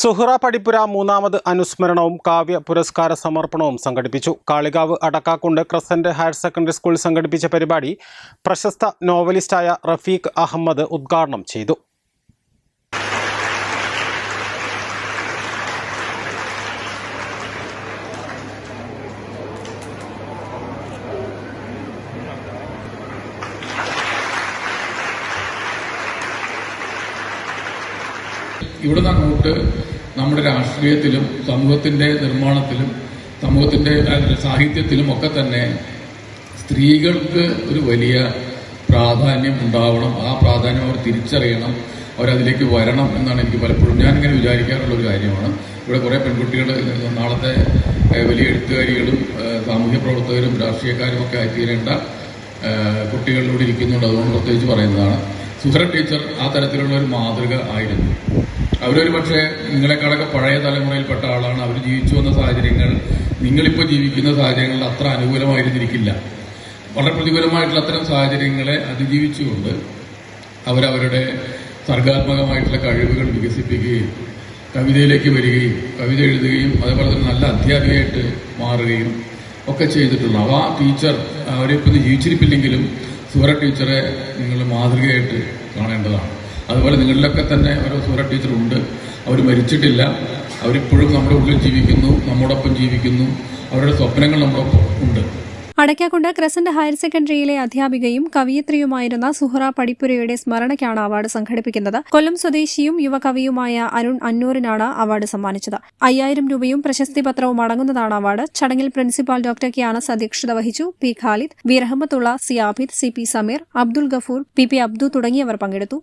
Suhara Padippura മൂന്നാമത് അനുസ്മരണവും കാവ്യ പുരസ്കാര സമർപ്പണവും സംഘടിപ്പിച്ചു. Kalikavu Adakkakundu crescent higher secondary school സംഘടിപ്പിച്ച പരിപാടി പ്രശസ്ത നോവലിസ്റ്റായ റഫീഖ് അഹമ്മദ് ഉദ്ഘാടനം ചെയ്തു. ഇവിടുന്ന് അങ്ങോട്ട് നമ്മുടെ രാഷ്ട്രീയത്തിലും സമൂഹത്തിന്റെ നിർമ്മാണത്തിലും സമൂഹത്തിന്റെ സാഹിത്യത്തിലും ഒക്കെ തന്നെ സ്ത്രീകൾക്ക് ഒരു വലിയ പ്രാധാന്യം ഉണ്ടാവണം. ആ പ്രാധാന്യം അവർ തിരിച്ചറിയണം. അവരതിലേക്ക് വരണം എന്നാണ് എനിക്ക് പലപ്പോഴും ഞാനിങ്ങനെ വിചാരിക്കാറുള്ള ഒരു കാര്യമാണ്. ഇവിടെ കുറേ പെൺകുട്ടികൾ നാളത്തെ വലിയ എഴുത്തുകാരികളും സാമൂഹ്യ പ്രവർത്തകരും രാഷ്ട്രീയക്കാരും ഒക്കെ ആയിത്തീരേണ്ട കുട്ടികളിലൂടെ ഇരിക്കുന്നുണ്ട്. അതുകൊണ്ട് പ്രത്യേകിച്ച് പറയുന്നതാണ്. സുഹറ ടീച്ചർ ആ തരത്തിലുള്ള ഒരു മാതൃക ആയിരുന്നു. അവരൊരു പക്ഷേ നിങ്ങളെക്കാളൊക്കെ പഴയ തലമുറയിൽപ്പെട്ട ആളാണ്. അവർ ജീവിച്ചു വന്ന സാഹചര്യങ്ങൾ നിങ്ങളിപ്പോൾ ജീവിക്കുന്ന സാഹചര്യങ്ങളിൽ അത്ര അനുകൂലമായിരുന്നിരിക്കില്ല. വളരെ പ്രതികൂലമായിട്ടുള്ള അത്തരം സാഹചര്യങ്ങളെ അതിജീവിച്ചുകൊണ്ട് അവരവരുടെ സർഗാത്മകമായിട്ടുള്ള കഴിവുകൾ വികസിപ്പിക്കുകയും കവിതയിലേക്ക് വരികയും കവിത എഴുതുകയും അതേപോലെ തന്നെ നല്ല അധ്യാപികയായിട്ട് മാറുകയും ഒക്കെ ചെയ്തിട്ടുള്ളൂ. അവ ടീച്ചർ അവരിപ്പോൾ ജീവിച്ചിരിപ്പില്ലെങ്കിലും സുവര ടീച്ചറെ നിങ്ങൾ മാതൃകയായിട്ട് കാണേണ്ടതാണ്. അതുപോലെ നിങ്ങളിലൊക്കെ തന്നെ ഒരു സൂര ടീച്ചറുണ്ട്. അവർ മരിച്ചിട്ടില്ല. അവരിപ്പോഴും നമ്മുടെ ഉള്ളിൽ ജീവിക്കുന്നു നമ്മോടൊപ്പം ജീവിക്കുന്നു. അവരുടെ സ്വപ്നങ്ങൾ നമ്മോടൊപ്പം ഉണ്ട്. അടയ്ക്കാക്കുണ്ട് ക്രസന്റ് ഹയർ സെക്കൻഡറിയിലെ അധ്യാപികയും കവിയത്രിയുമായിരുന്ന സുഹറ പടിപ്പുരയുടെ സ്മരണയ്ക്കാണ് അവാർഡ് സംഘടിപ്പിക്കുന്നത്. കൊല്ലം സ്വദേശിയും യുവകവിയുമായ അരുൺ അന്നൂറിനാണ് അവാർഡ് സമ്മാനിച്ചത്. അയ്യായിരം രൂപയും പ്രശസ്തി പത്രവും അടങ്ങുന്നതാണ് അവാർഡ്. ചടങ്ങിൽ പ്രിൻസിപ്പാൾ ഡോക്ടർ കെ അനസ് അധ്യക്ഷത വഹിച്ചു. P Khalid V Rahmathulla C Abid C P Sameer Abdul Gafoor P P Abdu തുടങ്ങിയവർ പങ്കെടുത്തു.